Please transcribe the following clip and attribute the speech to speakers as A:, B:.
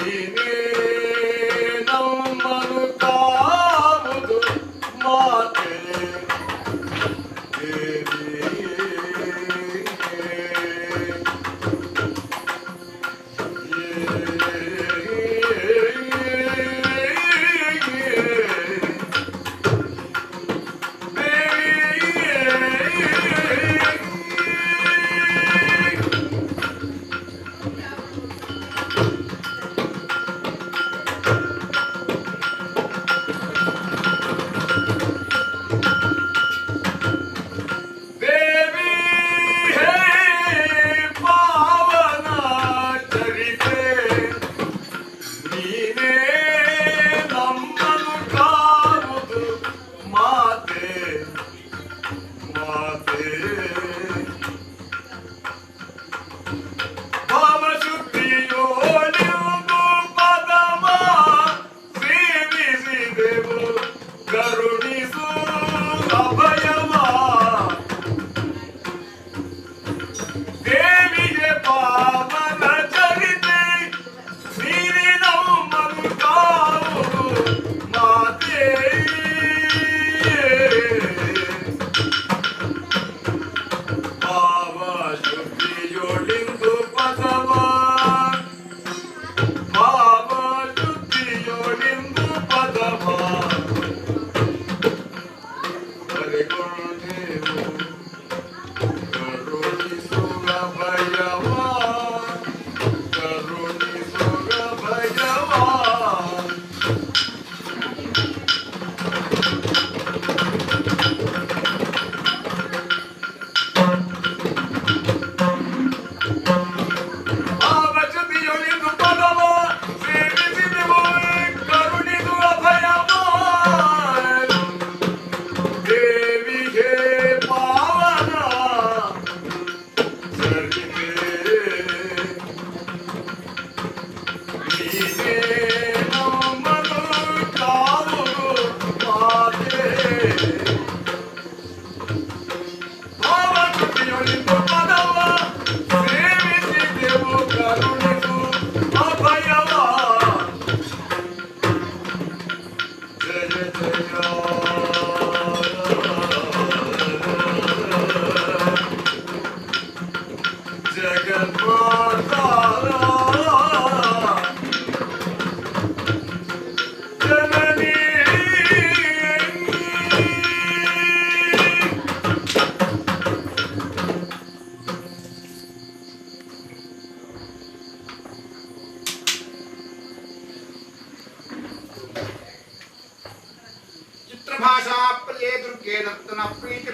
A: Amen. Oh.
B: చిత్రభాషా Priye దుర్గే నర్తన Preethi